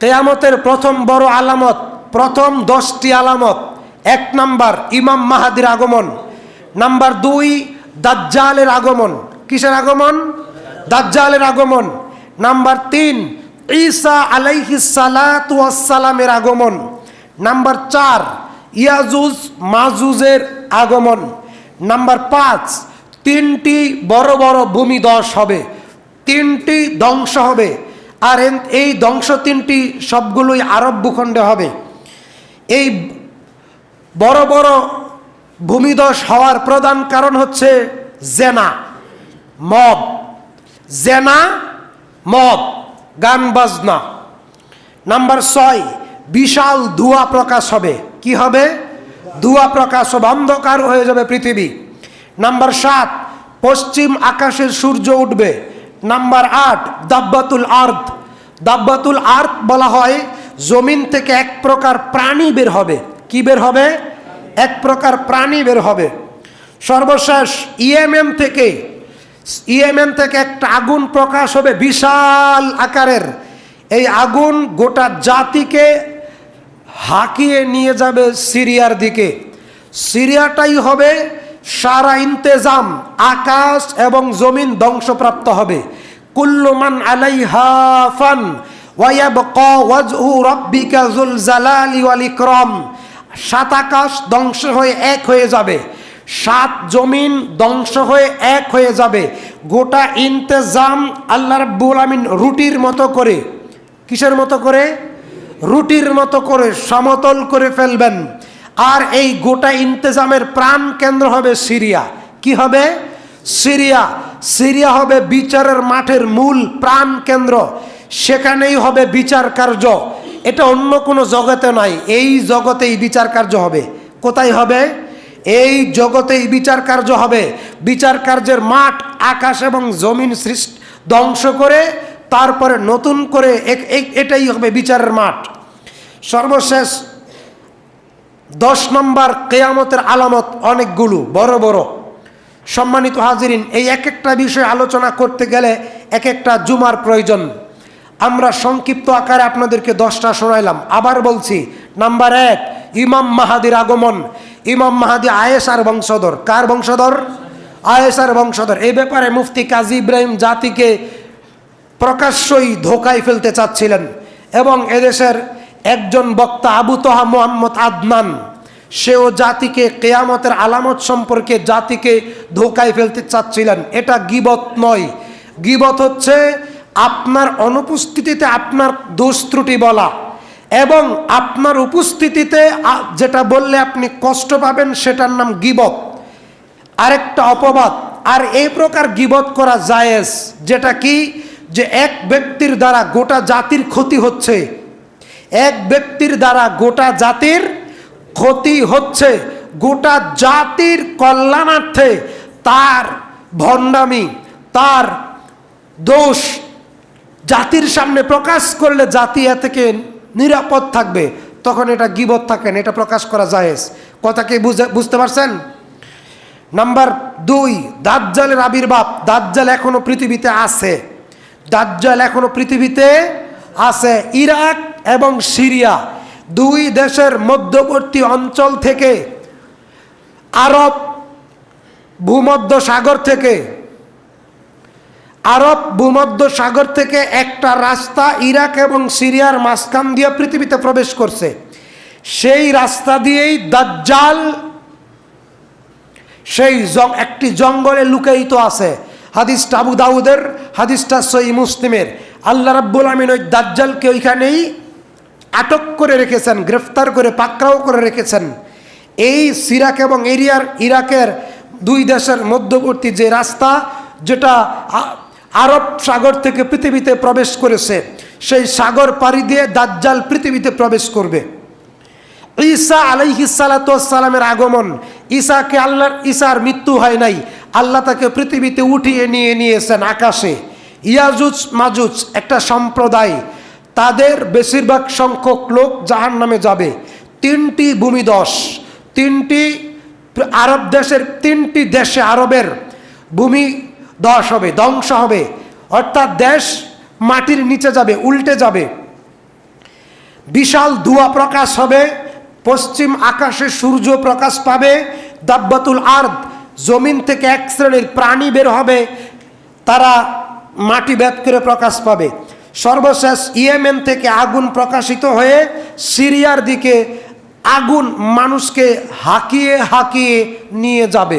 কেয়ামতের প্রথম বড় আলামত, প্রথম দশটি আলামত। এক নাম্বার, ইমাম মাহাদির আগমন। নাম্বার দুই, দাজ্জালের আগমন। কিসের আগমন? দাজ্জালের আগমন। নাম্বার তিন, ঈসা আলাইহিস সালাতু ওয়াসসালামের আগমন। নাম্বার চার, ইয়াজুজ মাজুজের আগমন। নাম্বার পাঁচ, তিনটি বড় বড় ভূমিদশ হবে। তিনটি ধ্বংস হবে। আর এই ধ্বংস তিনটি সবগুলোই আরব ভূখণ্ডে হবে। এই বড় বড় ভূমিদশ হওয়ার প্রধান কারণ হচ্ছে জেনা মদ জেনা মদ গান বাজনা। নাম্বার ছয়, বিশাল ধোঁয়া প্রকাশ হবে। কি হবে? ধোঁয়া প্রকাশ হবে, অন্ধকার হয়ে যাবে পৃথিবী। নাম্বার সাত, পশ্চিম আকাশের সূর্য উঠবে। নাম্বার আট, দাব্বাতুল আর্থ দাব্বাতুল আর্থ বলা হয়, জমিন থেকে এক প্রকার প্রাণী বের হবে। কি বের হবে? এক প্রকার প্রাণী বের হবে। সর্বশেষ ইএমএম থেকে ইএমএম থেকে একটা আগুন প্রকাশ হবে বিশাল আকারের। এই আগুন গোটা জাতিকে হাঁকিয়ে নিয়ে যাবে সিরিয়ার দিকে। সিরিয়াটাই হবে সারা ইন্তেজাম আকাশ এবং জমিন ধ্বংসপ্রাপ্ত হবে। কুল্লুমান আলাইহা ফান ওয়ায়াবকা ওয়াজহু রাব্বিকা যুল জালালি সাত আকাশ ধ্বংস হয়ে এক হয়ে যাবে। সাত জমিন ধ্বংস হয়ে এক হয়ে যাবে। গোটা ইন্তেজাম আল্লাহ রাব্বুল আমিন রুটির মতো করে। কিসের মতো করে? রুটির মতো করে সমতল করে ফেলবেন। আর এই গোটা ইন্তেজামের প্রাণ কেন্দ্র হবে সিরিয়া। কি হবে? সিরিয়া। সিরিয়া হবে বিচারের মাঠের মূল প্রাণ কেন্দ্র। সেখানেই হবে বিচার কার্য। এটা অন্য কোনো জগতে নাই এই জগতেই বিচার কার্য হবে। কোথায় হবে? এই জগতেই বিচার কার্য হবে। বিচার কার্যের মাঠ আকাশ এবং জমিন সৃষ্টি, ধ্বংস করে তারপরে নতুন করে এটাই হবে বিচারের মাঠ। সর্বশেষ দশ নম্বর কেয়ামতের আলামত অনেকগুলো, বড় বড়। সম্মানিত হাজিরিন, এই এক একটা বিষয় আলোচনা করতে গেলে এক একটা জুমার প্রয়োজন। আমরা সংক্ষিপ্ত আকারে আপনাদেরকে দশটা শোনাইলাম। আবার বলছি, নাম্বার এক, ইমাম মাহাদির আগমন। ইমাম মাহাদি আয়েসার বংশধর। কার বংশধর? আয়েসার বংশধর। এই ব্যাপারে মুফতি কাজী ইব্রাহিম জাতিকে প্রকাশ্যই ধোকায় ফেলতে চাচ্ছিলেন এবং এদেশের একজন বক্তা আবু তোহা মোহাম্মদ আদনান, সেও জাতিকে কেয়ামতের আলামত সম্পর্কে জাতিকে ধোকায় ফেলতে চাচ্ছিলেন। এটা গিবত নয়। গিবত হচ্ছে আপনার অনুপস্থিতিতে আপনার দোষ ত্রুটি বলা এবং আপনার উপস্থিতিতে যেটা বললে আপনি কষ্ট পাবেন সেটার নাম গিবত। আরেকটা অপবাদ, আর এই প্রকার গিবত করা জায়েজ, যেটা কি? যে এক ব্যক্তির দ্বারা গোটা জাতির ক্ষতি হচ্ছে। এক ব্যক্তির দ্বারা গোটা জাতির ক্ষতি হচ্ছে। গোটা জাতির কল্যাণার্থে তার ভণ্ডামি, তার দোষ জাতির সামনে প্রকাশ করলে জাতি এ থেকে নিরাপদ থাকবে। তখন এটা গিবত থাকেন এটা প্রকাশ করা জায়েজ। কথা কি বুঝে, বুঝতে পারছেন? নাম্বার দুই, দাজ্জালের আবির্ভাব। দাজ্জাল এখনও পৃথিবীতে আছে। দাজ্জাল এখনও পৃথিবীতে আছে। ইরাক এবং সিরিয়া, দুই দেশের মধ্যবর্তী অঞ্চল থেকে, আরব ভূমধ্য সাগর থেকে, আরব ভূমধ্য সাগর থেকে একটা রাস্তা ইরাক এবং সিরিয়ার মাঝখান দিয়ে পৃথিবীতে প্রবেশ করছে। সেই রাস্তা দিয়েই দাজ্জাল, সেই একটি জঙ্গলে লুকায়িত আছে। হাদিসটা আবু দাউদের, হাদিসটা সই মুসলিমের। আল্লাহ রাব্বুল আমিন ওই দাজ্জালকে ওইখানেই আটক করে রেখেছেন, গ্রেফতার করে, পাকড়াও করে রেখেছেন। এই সিরাক এবং এরিয়ার ইরাকের দুই দেশের মধ্যবর্তী যে রাস্তা, যেটা আরব সাগর থেকে পৃথিবীতে প্রবেশ করেছে, সেই সাগর পাড়ি দিয়ে দাজ্জাল পৃথিবীতে প্রবেশ করবে। ঈসা আলাইহিসালামের আগমন, ঈসাকে আল্লাহর, ঈসার মৃত্যু হয় নাই। আল্লাহ তাকে পৃথিবীতে উঠিয়ে নিয়ে নিয়েছেন আকাশে। ইয়াজুজ মাজুজ একটা সম্প্রদায় তাদের বেশিরভাগ সংখ্যক লোক জাহান নামে যাবে। তিনটি ভূমিদশ, তিনটি আরব দেশের, তিনটি দেশে আরবের ভূমি দশ হবে, ধ্বংস হবে। অর্থাৎ দেশ মাটির নিচে যাবে, উল্টে যাবে। বিশাল ধোঁয়া প্রকাশ হবে, পশ্চিম আকাশে সূর্য প্রকাশ পাবে, দাব্বাতুল আর্দ, জমিন থেকে এক শ্রেণির প্রাণী বের হবে, তারা মাটি ভেদ করে প্রকাশ পাবে। সর্বশেষ ইয়েমেন থেকে আগুন প্রকাশিত হয়ে সিরিয়ার দিকে আগুন মানুষকে হাঁকিয়ে হাঁকিয়ে নিয়ে যাবে।